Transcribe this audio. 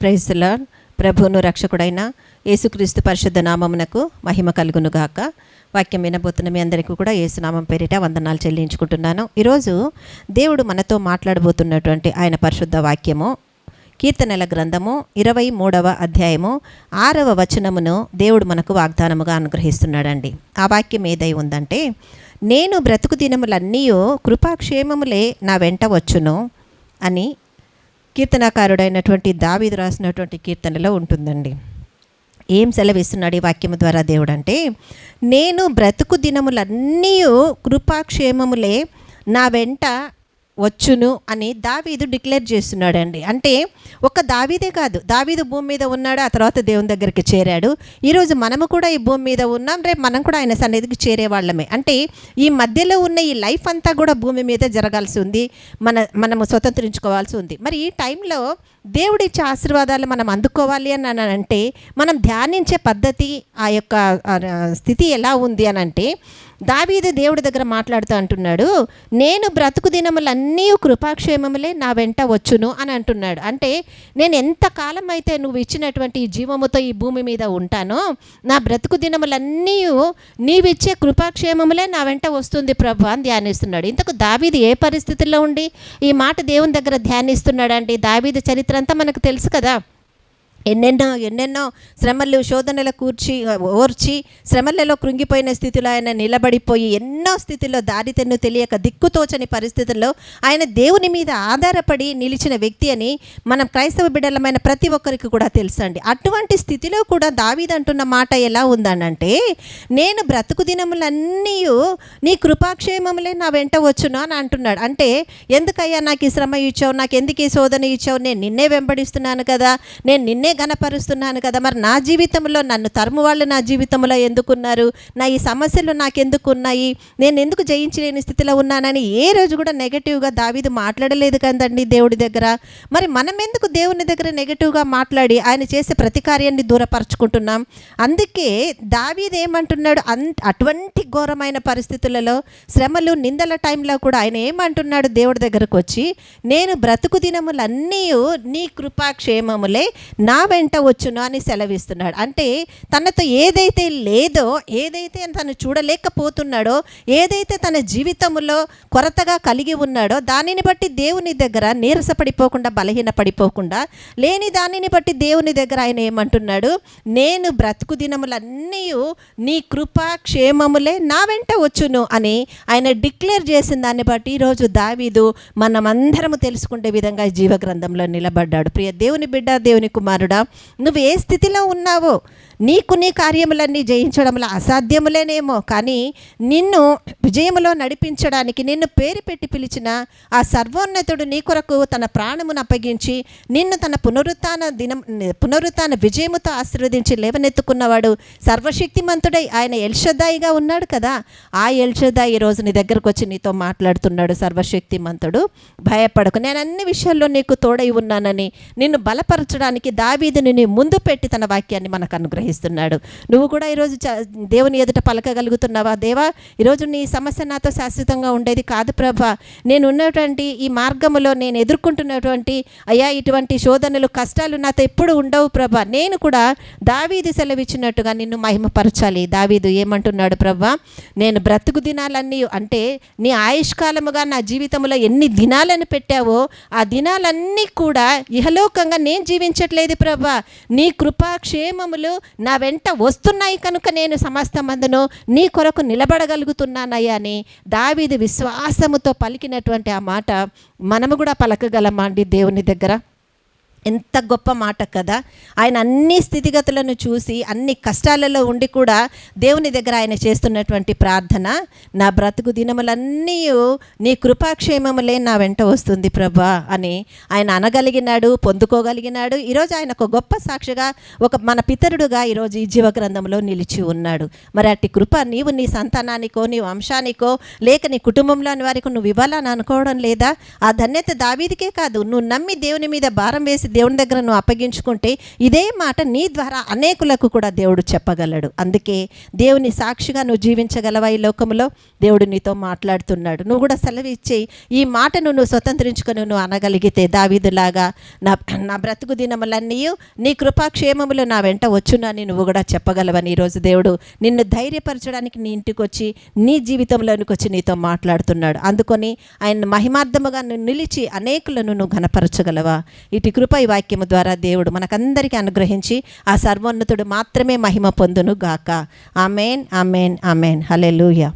ప్రైజ్లా ప్రభువును రక్షకుడైన యేసుక్రీస్తు పరిశుద్ధ నామమునకు మహిమ కలుగును గాక వాక్యం వినబోతున్న మీ అందరికీ కూడా యేసునామం పేరిట వందనాలు చెల్లించుకుంటున్నాను. ఈరోజు దేవుడు మనతో మాట్లాడబోతున్నటువంటి ఆయన పరిశుద్ధ వాక్యము కీర్తనల గ్రంథము ఇరవై మూడవ అధ్యాయము ఆరవ వచనమును దేవుడు మనకు వాగ్దానముగా అనుగ్రహిస్తున్నాడండి. ఆ వాక్యం ఏదై ఉందంటే నేను బ్రతుకు దినములన్నీ కృపాక్షేమములే నా వెంట వచ్చును అని కీర్తనాకారుడైనటువంటి దావీదు రాసినటువంటి కీర్తనలో ఉంటుందండి. ఏం సెలవిస్తున్నాడు ఈ వాక్యము ద్వారా దేవుడు అంటే నేను బ్రతుకు దినములన్నీ కృపాక్షేమములే నా వెంట వచ్చును అని దావీదు డిక్లేర్ చేస్తున్నాడండి. అంటే ఒక దావీదే కాదు దావీదు భూమి మీద ఉన్నాడు ఆ తర్వాత దేవుని దగ్గరికి చేరాడు. ఈరోజు మనము కూడా ఈ భూమి మీద ఉన్నాం రేపు మనం కూడా ఆయన సన్నిధికి చేరే వాళ్ళమే. అంటే ఈ మధ్యలో ఉన్న ఈ లైఫ్ అంతా కూడా భూమి మీద జరగాల్సి ఉంది మన మనము స్వతంత్రించుకోవాల్సి ఉంది. మరి ఈ టైంలో దేవుడిచ్చే ఆశీర్వాదాలు మనం అందుకోవాలి అని అని అంటే మనం ధ్యానించే పద్ధతి ఆ యొక్క స్థితి ఎలా ఉంది అని అంటే దావీదు దేవుడి దగ్గర మాట్లాడుతూ అంటున్నాడు నేను బ్రతుకు దినములన్నీ కృపాక్షేమములే నా వెంట వచ్చును అని అంటున్నాడు. అంటే నేను ఎంత కాలం అయితే నువ్వు ఇచ్చినటువంటి ఈ జీవముతో ఈ భూమి మీద ఉంటానో నా బ్రతుకు దినములన్నీ నీవిచ్చే కృపాక్షేమములే నా వెంట వస్తుంది ప్రభు అని ధ్యానిస్తున్నాడు. ఇంతకు దావీది ఏ పరిస్థితుల్లో ఉండి ఈ మాట దేవుని దగ్గర ధ్యానిస్తున్నాడండి? దావీది చరిత్ర అంతా మనకు తెలుసు కదా. ఎన్నెన్నో ఎన్నెన్నో శ్రమలు శోధనలు కూర్చి ఓర్చి శ్రమలలో కృంగిపోయిన స్థితిలో ఆయన నిలబడిపోయి ఎన్నో స్థితిలో దారితెన్ను తెలియక దిక్కుతోచని పరిస్థితుల్లో ఆయన దేవుని మీద ఆధారపడి నిలిచిన వ్యక్తి అని మనం క్రైస్తవ బిడ్డలమైన ప్రతి ఒక్కరికి కూడా తెలుసండి. అటువంటి స్థితిలో కూడా దావీద్ అంటున్న మాట ఎలా ఉందనంటే నేను బ్రతుకు దినములన్నీ నీ కృపాక్షేమములే నా వెంట వచ్చును అని అంటున్నాడు. అంటే ఎందుకయ్యా నాకు ఈ శ్రమ ఇచ్చావు? నాకు ఎందుకు ఈ శోధన ఇచ్చావు? నేను నిన్నే వెంబడిస్తున్నాను కదా. నేను నిన్నే గనపరుస్తున్నాను కదా. మరి నా జీవితంలో నన్ను తరుము వాళ్ళు నా జీవితంలో ఎందుకున్నారు? నా ఈ సమస్యలు నాకెందుకు ఉన్నాయి? నేను ఎందుకు జయించలేని స్థితిలో ఉన్నానని ఏ రోజు కూడా నెగటివ్గా దావీదు మాట్లాడలేదు కదండి దేవుడి దగ్గర. మరి మనం ఎందుకు దేవుని దగ్గర నెగటివ్గా మాట్లాడి ఆయన చేసే ప్రతి కార్యాన్ని దూరపరచుకుంటున్నాం? అందుకే దావీదు ఏమంటున్నాడు? అన్ అటువంటి ఘోరమైన పరిస్థితులలో శ్రమలు నిందల టైంలో కూడా ఆయన ఏమంటున్నాడు? దేవుడి దగ్గరకు వచ్చి నేను బ్రతుకు దినములన్నీ నీ కృపాక్షేమములే నా వెంట వచ్చును అని సెలవిస్తున్నాడు. అంటే తనతో ఏదైతే లేదో ఏదైతే తను చూడలేకపోతున్నాడో ఏదైతే తన జీవితంలో కొరతగా కలిగి ఉన్నాడో దానిని బట్టి దేవుని దగ్గర నీరసపడిపోకుండా బలహీన పడిపోకుండా లేని దానిని బట్టి దేవుని దగ్గర ఆయన ఏమంటున్నాడు? నేను బ్రతుకు దినములన్నీ నీ కృపా క్షేమములే నా వెంట వచ్చును అని ఆయన డిక్లేర్ చేసిన దాన్ని బట్టి ఈరోజు దావీదు మనమందరము తెలుసుకునే విధంగా జీవగ్రంథంలో నిలబడ్డాడు. ప్రియ దేవుని బిడ్డ దేవుని కుమారుడు నువ్వు ఏ స్థితిలో ఉన్నావో నీకు నీ కార్యములన్నీ జయించడంలో అసాధ్యములేనేమో కానీ నిన్ను విజయములో నడిపించడానికి నిన్ను పేరు పెట్టి పిలిచిన ఆ సర్వోన్నతుడు నీ కొరకు తన ప్రాణమును అప్పగించి నిన్ను తన పునరుత్న దినం పునరుత్న విజయముతో ఆశీర్వదించి లేవనెత్తుకున్నవాడు సర్వశక్తిమంతుడై ఆయన ఎల్షదాయిగా ఉన్నాడు కదా. ఆ ఎల్షదాయి ఈ రోజు నీ దగ్గరకు వచ్చి నీతో మాట్లాడుతున్నాడు సర్వశక్తిమంతుడు. భయపడకు నేను అన్ని విషయాల్లో నీకు తోడై ఉన్నానని నిన్ను బలపరచడానికి దావీదిని నీ ముందు పెట్టి తన వాక్యాన్ని మనకు అనుగ్రహిస్తున్నాడు నువ్వు కూడా ఈరోజు చ- దేవుని ఎదుట పలకగలుగుతున్నావా? దేవా ఈరోజు నీ సమస్య నాతో శాశ్వతంగా ఉండేది కాదు ప్రభా. నేను ఉన్నటువంటి ఈ మార్గములో నేను ఎదుర్కొంటున్నటువంటి అయ్యా ఇటువంటి శోధనలు కష్టాలు నాతో ఎప్పుడు ఉండవు ప్రభా. నేను కూడా దావీది సెలవిచ్చినట్టుగా నిన్ను మహిమపరచాలి. దావీదు ఏమంటున్నాడు ప్రభా? నేను బ్రతుకు దినాలన్నీ అంటే నీ ఆయుష్కాలముగా నా జీవితంలో ఎన్ని దినాలను పెట్టావో ఆ దినాలన్నీ కూడా ఇహలోకంగా నేను జీవించట్లేదు ప్రభా. నీ కృపా క్షేమములు నా వెంట వస్తున్నాయి కనుక నేను సమస్తమందును నీ కొరకు నిలబడగలుగుతున్నానయ్యా అని దావీదు విశ్వాసముతో పలికినటువంటి ఆ మాట మనము కూడా పలకగలమా అండి దేవుని దగ్గర? ఎంత గొప్ప మాట కదా. ఆయన అన్ని స్థితిగతులను చూసి అన్ని కష్టాలలో ఉండి కూడా దేవుని దగ్గర ఆయన చేస్తున్నటువంటి ప్రార్థన నా బ్రతుకు దినములన్నీ నీ కృపాక్షేమములే నా వెంట వస్తుంది ప్రభా అని ఆయన అనగలిగినాడు పొందుకోగలిగినాడు. ఈరోజు ఆయన ఒక గొప్ప సాక్షిగా ఒక మన పితరుడుగా ఈరోజు ఈ జీవ గ్రంథంలో నిలిచి ఉన్నాడు. మరి అట్టి కృప నీవు నీ సంతానానికో నీ వంశానికో లేక నీ కుటుంబంలోని వారికి నువ్వు ఇవ్వాలని అనుకోవడం లేదా? ఆ ధన్యత దావీదికే కాదు నువ్వు నమ్మి దేవుని మీద భారం వేసి దేవుని దగ్గర నువ్వు అప్పగించుకుంటే ఇదే మాట నీ ద్వారా అనేకులకు కూడా దేవుడు చెప్పగలడు. అందుకే దేవుని సాక్షిగా నువ్వు జీవించగలవా ఈ లోకంలో? దేవుడు నీతో మాట్లాడుతున్నాడు. నువ్వు కూడా సెలవు ఇచ్చి ఈ మాటను నువ్వు స్వతంత్రించుకొని నువ్వు అనగలిగితే దావీదులాగా నా నా బ్రతుకు దినములన్నీ నీ కృపాక్షేమములు నా వెంట వచ్చునని నువ్వు కూడా చెప్పగలవని ఈరోజు దేవుడు నిన్ను ధైర్యపరచడానికి నీ ఇంటికి వచ్చి నీ జీవితంలోనికి వచ్చి నీతో మాట్లాడుతున్నాడు. అందుకొని ఆయన మహిమార్థముగా నువ్వు నిలిచి అనేకులను నువ్వు ఘనపరచగలవా? ఇటు కృప కృపై వాక్యము ద్వారా దేవుడు మనకందరికీ అనుగ్రహించి ఆ సర్వోన్నతుడు మాత్రమే మహిమ పొందును గాక ఆమెన్ ఆమెన్ ఆమెన్. హలెలూయా